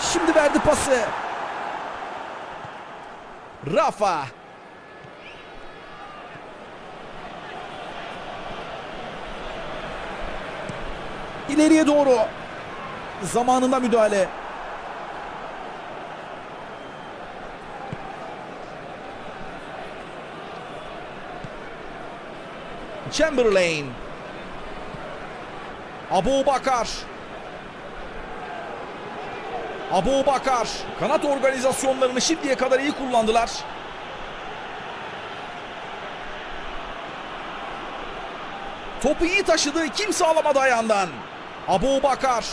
Şimdi verdi pası. Rafa. İleriye doğru. Zamanında müdahale. Chamberlain. Abu Bakar. Abu Bakar. Kanat organizasyonlarını şimdiye kadar iyi kullandılar. Topu iyi taşıdı. Kimse alamadı ayağından. Abu Bakar.